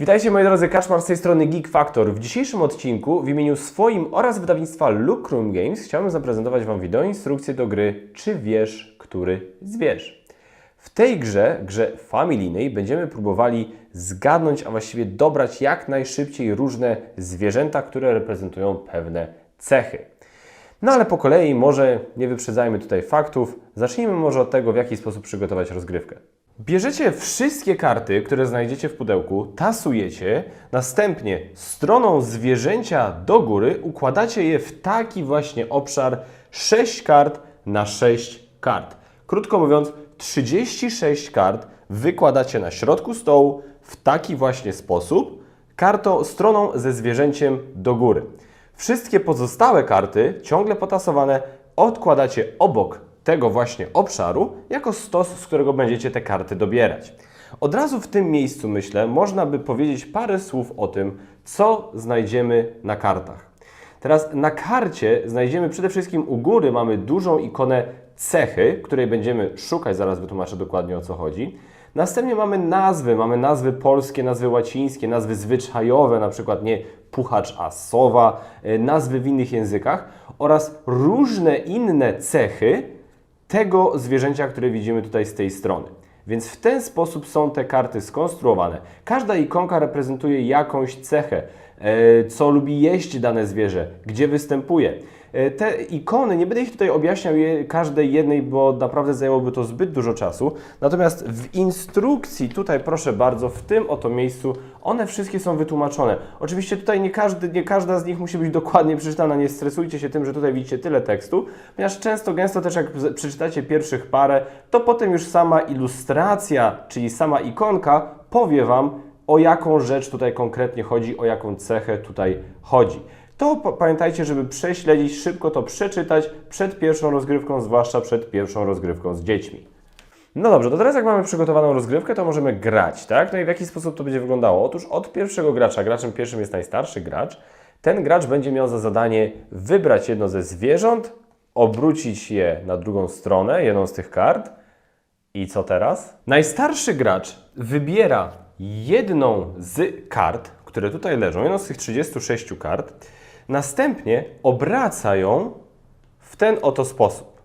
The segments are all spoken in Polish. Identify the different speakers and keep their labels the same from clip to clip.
Speaker 1: Witajcie moi drodzy, Kaczmar z tej strony Geek Factor. W dzisiejszym odcinku w imieniu swoim oraz wydawnictwa Lucrum Games chciałbym zaprezentować Wam wideoinstrukcję do gry Czy wiesz, który zwierz? W tej grze, grze familijnej, będziemy próbowali zgadnąć, a właściwie dobrać jak najszybciej różne zwierzęta, które reprezentują pewne cechy. No ale po kolei, może nie wyprzedzajmy tutaj faktów, zacznijmy może od tego, w jaki sposób przygotować rozgrywkę. Bierzecie wszystkie karty, które znajdziecie w pudełku, tasujecie, następnie stroną zwierzęcia do góry układacie je w taki właśnie obszar 6 kart na 6 kart. Krótko mówiąc, 36 kart wykładacie na środku stołu w taki właśnie sposób, kartą, stroną ze zwierzęciem do góry. Wszystkie pozostałe karty, ciągle potasowane, odkładacie obok tego właśnie obszaru, jako stos, z którego będziecie te karty dobierać. Od razu w tym miejscu, myślę, można by powiedzieć parę słów o tym, co znajdziemy na kartach. Teraz na karcie znajdziemy przede wszystkim u góry mamy dużą ikonę cechy, której będziemy szukać, zaraz wytłumaczę dokładnie o co chodzi. Następnie mamy nazwy, mamy nazwy polskie, nazwy łacińskie, nazwy zwyczajowe, na przykład nie puchacz, a sowa, e, nazwy w innych językach oraz różne inne cechy tego zwierzęcia, które widzimy tutaj z tej strony. Więc w ten sposób są te karty skonstruowane. Każda ikonka reprezentuje jakąś cechę, e, co lubi jeść dane zwierzę, gdzie występuje. E, Te ikony, nie będę ich tutaj objaśniał je, każdej jednej, bo naprawdę zajęłoby to zbyt dużo czasu. Natomiast w instrukcji, tutaj proszę bardzo, w tym oto miejscu, one wszystkie są wytłumaczone. Oczywiście tutaj nie, każdy, nie każda z nich musi być dokładnie przeczytana, nie stresujcie się tym, że tutaj widzicie tyle tekstu, ponieważ często, gęsto też jak przeczytacie pierwszych parę, to potem już sama ilustracja, czyli sama ikonka powie Wam, o jaką rzecz tutaj konkretnie chodzi, o jaką cechę tutaj chodzi. To pa- pamiętajcie, żeby prześledzić, szybko to przeczytać przed pierwszą rozgrywką, zwłaszcza przed pierwszą rozgrywką z dziećmi. No dobrze, to teraz jak mamy przygotowaną rozgrywkę, to możemy grać, tak? No i w jaki sposób to będzie wyglądało? Otóż od pierwszego gracza, graczem pierwszym jest najstarszy gracz, ten gracz będzie miał za zadanie wybrać jedno ze zwierząt, obrócić je na drugą stronę, jedną z tych kart, i co teraz? Najstarszy gracz wybiera jedną z kart, które tutaj leżą, jedną z tych 36 kart, następnie obraca ją w ten oto sposób.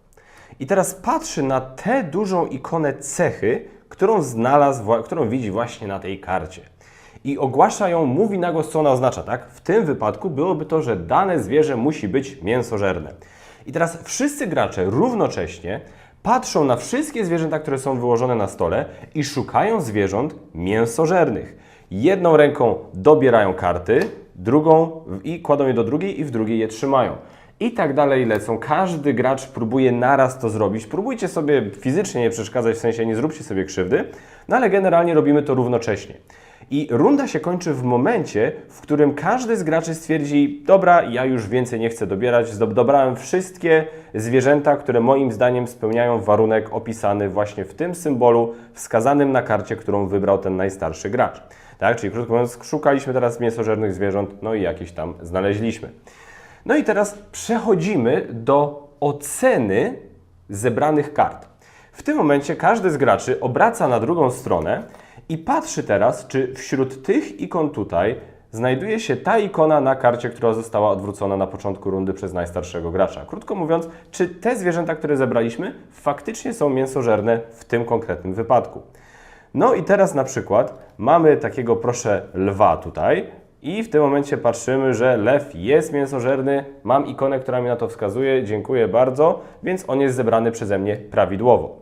Speaker 1: I teraz patrzy na tę dużą ikonę cechy, którą znalazł, którą widzi właśnie na tej karcie. I ogłasza ją, mówi na głos, co ona oznacza, tak? W tym wypadku byłoby to, że dane zwierzę musi być mięsożerne. I teraz wszyscy gracze równocześnie patrzą na wszystkie zwierzęta, które są wyłożone na stole i szukają zwierząt mięsożernych. Jedną ręką dobierają karty, drugą i kładą je do drugiej i w drugiej je trzymają. I tak dalej lecą. Każdy gracz próbuje naraz to zrobić. Próbujcie sobie fizycznie nie przeszkadzać, w sensie nie zróbcie sobie krzywdy, no ale generalnie robimy to równocześnie. I runda się kończy w momencie, w którym każdy z graczy stwierdzi: Dobra, ja już więcej nie chcę dobierać, dobrałem wszystkie zwierzęta, które moim zdaniem spełniają warunek opisany właśnie w tym symbolu wskazanym na karcie, którą wybrał ten najstarszy gracz. Tak, czyli krótko mówiąc, szukaliśmy teraz mięsożernych zwierząt, no i jakieś tam znaleźliśmy. No i teraz przechodzimy do oceny zebranych kart. W tym momencie każdy z graczy obraca na drugą stronę i patrzy teraz, czy wśród tych ikon tutaj znajduje się ta ikona na karcie, która została odwrócona na początku rundy przez najstarszego gracza. Krótko mówiąc, czy te zwierzęta, które zebraliśmy, faktycznie są mięsożerne w tym konkretnym wypadku. No i teraz na przykład mamy takiego, proszę, lwa tutaj i w tym momencie patrzymy, że lew jest mięsożerny, mam ikonę, która mi na to wskazuje, dziękuję bardzo, więc on jest zebrany przeze mnie prawidłowo.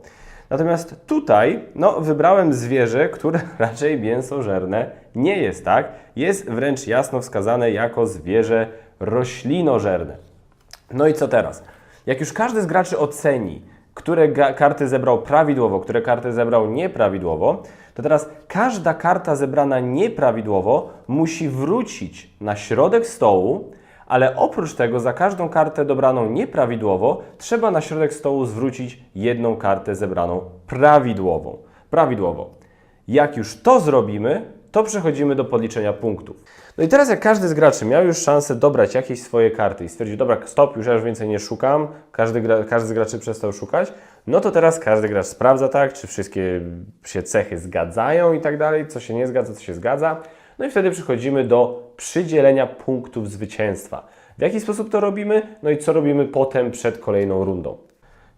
Speaker 1: Natomiast tutaj, no, wybrałem zwierzę, które raczej mięsożerne nie jest, tak? Jest wręcz jasno wskazane jako zwierzę roślinożerne. No i co teraz? Jak już każdy z graczy oceni, które karty zebrał prawidłowo, które karty zebrał nieprawidłowo, to teraz każda karta zebrana nieprawidłowo musi wrócić na środek stołu, ale oprócz tego za każdą kartę dobraną nieprawidłowo trzeba na środek stołu zwrócić jedną kartę zebraną prawidłową. Prawidłowo. Jak już to zrobimy, to przechodzimy do podliczenia punktów. No i teraz jak każdy z graczy miał już szansę dobrać jakieś swoje karty i stwierdził, dobra, stop, już ja już więcej nie szukam, każdy, gra, każdy z graczy przestał szukać, no to teraz każdy gracz sprawdza tak, czy wszystkie się cechy zgadzają i tak dalej, co się nie zgadza, co się zgadza. No i wtedy przechodzimy do przydzielenia punktów zwycięstwa. W jaki sposób to robimy? No i co robimy potem przed kolejną rundą.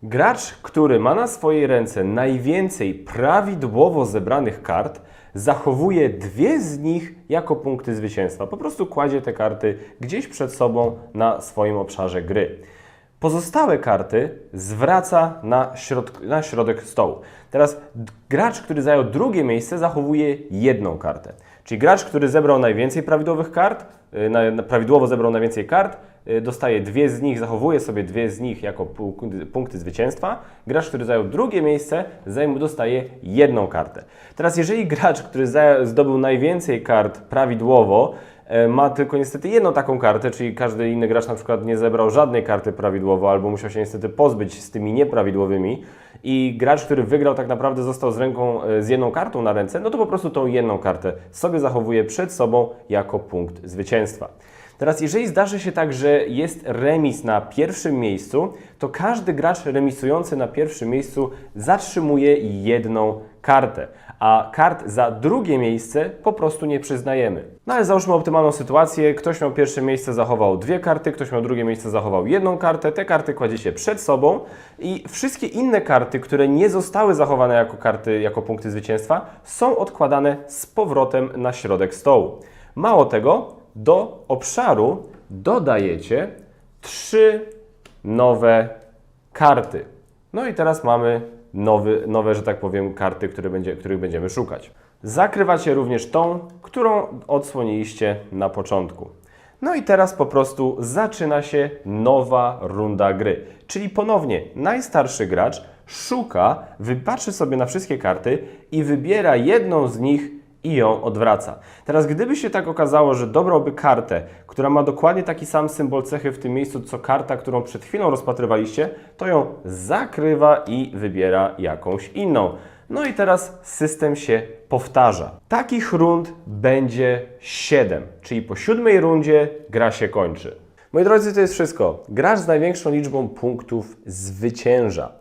Speaker 1: Gracz, który ma na swojej ręce najwięcej prawidłowo zebranych kart, zachowuje dwie z nich jako punkty zwycięstwa. Po prostu kładzie te karty gdzieś przed sobą na swoim obszarze gry. Pozostałe karty zwraca na, środ na środek stołu. Teraz gracz, który zajął drugie miejsce, zachowuje jedną kartę. Czyli gracz, który zebrał najwięcej prawidłowych kart, na, na, prawidłowo zebrał najwięcej kart, y, dostaje dwie z nich, zachowuje sobie dwie z nich jako pu- punkty zwycięstwa. Gracz, który zajął drugie miejsce, zajm- dostaje jedną kartę. Teraz, jeżeli gracz, który zdobył najwięcej kart prawidłowo, ma tylko niestety jedną taką kartę, czyli każdy inny gracz na przykład nie zebrał żadnej karty prawidłowo, albo musiał się niestety pozbyć z tymi nieprawidłowymi i gracz, który wygrał tak naprawdę został z ręką, e, z jedną kartą na ręce, no to po prostu tą jedną kartę sobie zachowuje przed sobą jako punkt zwycięstwa. Teraz, jeżeli zdarzy się tak, że jest remis na pierwszym miejscu, to każdy gracz remisujący na pierwszym miejscu zatrzymuje jedną kartę, a kart za drugie miejsce po prostu nie przyznajemy. No ale załóżmy optymalną sytuację, ktoś miał pierwsze miejsce, zachował dwie karty, ktoś miał drugie miejsce, zachował jedną kartę, te karty kładziecie przed sobą i wszystkie inne karty, które nie zostały zachowane jako karty, jako punkty zwycięstwa, są odkładane z powrotem na środek stołu. Mało tego, do obszaru dodajecie trzy nowe karty. No i teraz mamy nowy, nowe, że tak powiem, karty, które będzie, których będziemy szukać. Zakrywacie również tą, którą odsłoniliście na początku. No i teraz po prostu zaczyna się nowa runda gry. Czyli ponownie najstarszy gracz szuka, wypatrzy sobie na wszystkie karty i wybiera jedną z nich i ją odwraca. Teraz, gdyby się tak okazało, że dobrałby kartę, która ma dokładnie taki sam symbol cechy w tym miejscu, co karta, którą przed chwilą rozpatrywaliście, to ją zakrywa i wybiera jakąś inną. No i teraz system się powtarza. Takich rund będzie 7, czyli po siódmej rundzie gra się kończy. Moi drodzy, to jest wszystko. Gracz z największą liczbą punktów zwycięża.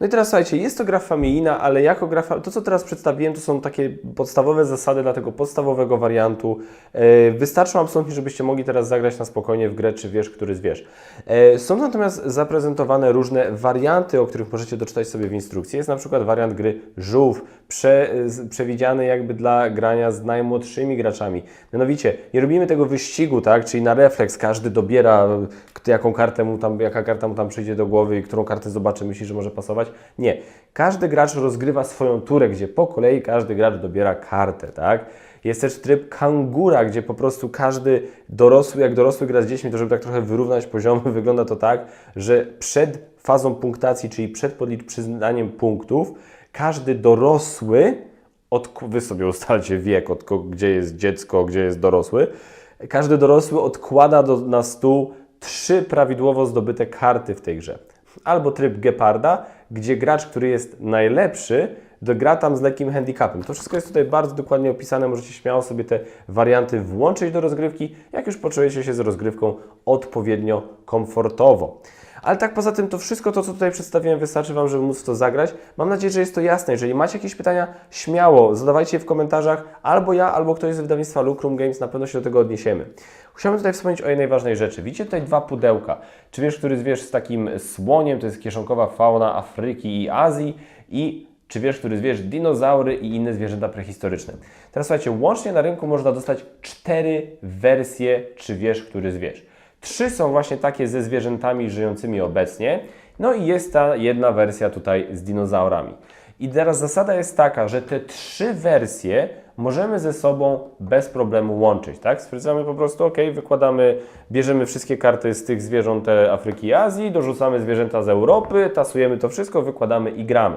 Speaker 1: No i teraz słuchajcie, jest to gra familijna, ale jako gra, to co teraz przedstawiłem, to są takie podstawowe zasady dla tego podstawowego wariantu. E, wystarczą absolutnie, żebyście mogli teraz zagrać na spokojnie w grę, czy wiesz, który zwierz. E, są natomiast zaprezentowane różne warianty, o których możecie doczytać sobie w instrukcji. Jest na przykład wariant gry żółw, prze, przewidziany jakby dla grania z najmłodszymi graczami. Mianowicie, nie robimy tego wyścigu, tak, czyli na refleks, każdy dobiera, jaką kartę mu tam, jaka karta mu tam przyjdzie do głowy i którą kartę zobaczy, myśli, że może pasować. Nie. Każdy gracz rozgrywa swoją turę, gdzie po kolei każdy gracz dobiera kartę, tak? Jest też tryb kangura, gdzie po prostu każdy dorosły, jak dorosły gra z dziećmi, to żeby tak trochę wyrównać poziomy, wygląda to tak, że przed fazą punktacji, czyli przed podlicz- przyznaniem punktów, każdy dorosły, od, wy sobie ustalcie wiek, od, gdzie jest dziecko, gdzie jest dorosły, każdy dorosły odkłada do, na stół trzy prawidłowo zdobyte karty w tej grze. Albo tryb Geparda, gdzie gracz, który jest najlepszy, gra tam z lekkim handicapem. To wszystko jest tutaj bardzo dokładnie opisane, możecie śmiało sobie te warianty włączyć do rozgrywki, jak już poczujecie się z rozgrywką odpowiednio komfortowo. Ale tak poza tym to wszystko to, co tutaj przedstawiłem, wystarczy Wam, żeby móc to zagrać. Mam nadzieję, że jest to jasne. Jeżeli macie jakieś pytania, śmiało zadawajcie je w komentarzach. Albo ja, albo ktoś z wydawnictwa Lucrum Games, na pewno się do tego odniesiemy. Chciałbym tutaj wspomnieć o jednej ważnej rzeczy. Widzicie tutaj dwa pudełka. Czy wiesz, który zwierz z takim słoniem, to jest kieszonkowa fauna Afryki i Azji i czy wiesz, który zwierz dinozaury i inne zwierzęta prehistoryczne. Teraz słuchajcie, łącznie na rynku można dostać cztery wersje, czy wiesz, który zwierz. Trzy są właśnie takie ze zwierzętami żyjącymi obecnie, no i jest ta jedna wersja tutaj z dinozaurami. I teraz zasada jest taka, że te trzy wersje możemy ze sobą bez problemu łączyć, tak? Stwierdzamy po prostu, ok, wykładamy, bierzemy wszystkie karty z tych zwierząt e, Afryki i Azji, dorzucamy zwierzęta z Europy, tasujemy to wszystko, wykładamy i gramy.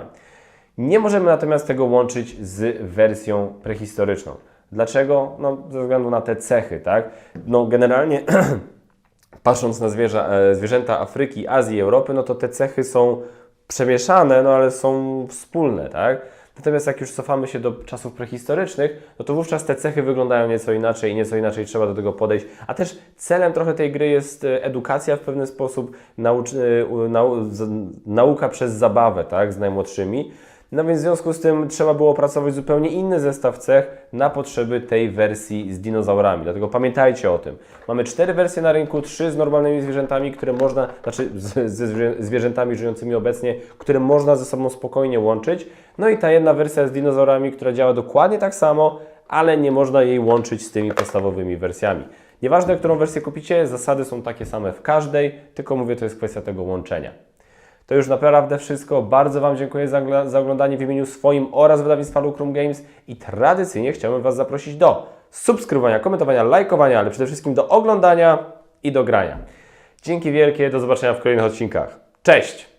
Speaker 1: Nie możemy natomiast tego łączyć z wersją prehistoryczną. Dlaczego? No, ze względu na te cechy, tak? No, generalnie patrząc na e, zwierzęta Afryki, Azji Europy, no to te cechy są przemieszane, no ale są wspólne, tak? Natomiast jak już cofamy się do czasów prehistorycznych, no to wówczas te cechy wyglądają nieco inaczej i nieco inaczej trzeba do tego podejść. A też celem trochę tej gry jest e, edukacja w pewien sposób, e, nauka przez zabawę, tak, z najmłodszymi. No więc w związku z tym trzeba było opracować zupełnie inny zestaw cech na potrzeby tej wersji z dinozaurami. Dlatego pamiętajcie o tym. Mamy cztery wersje na rynku, trzy z normalnymi zwierzętami, które można, znaczy ze zwierzę- zwierzętami żyjącymi obecnie, które można ze sobą spokojnie łączyć. No i ta jedna wersja z dinozaurami, która działa dokładnie tak samo, ale nie można jej łączyć z tymi podstawowymi wersjami. Nieważne, którą wersję kupicie, zasady są takie same w każdej, tylko mówię, to jest kwestia tego łączenia. To już naprawdę wszystko. Bardzo Wam dziękuję za, za oglądanie w imieniu swoim oraz wydawnictwa Lucrum Games i tradycyjnie chciałbym Was zaprosić do subskrybowania, komentowania, lajkowania, ale przede wszystkim do oglądania i do grania. Dzięki wielkie, do zobaczenia w kolejnych odcinkach. Cześć!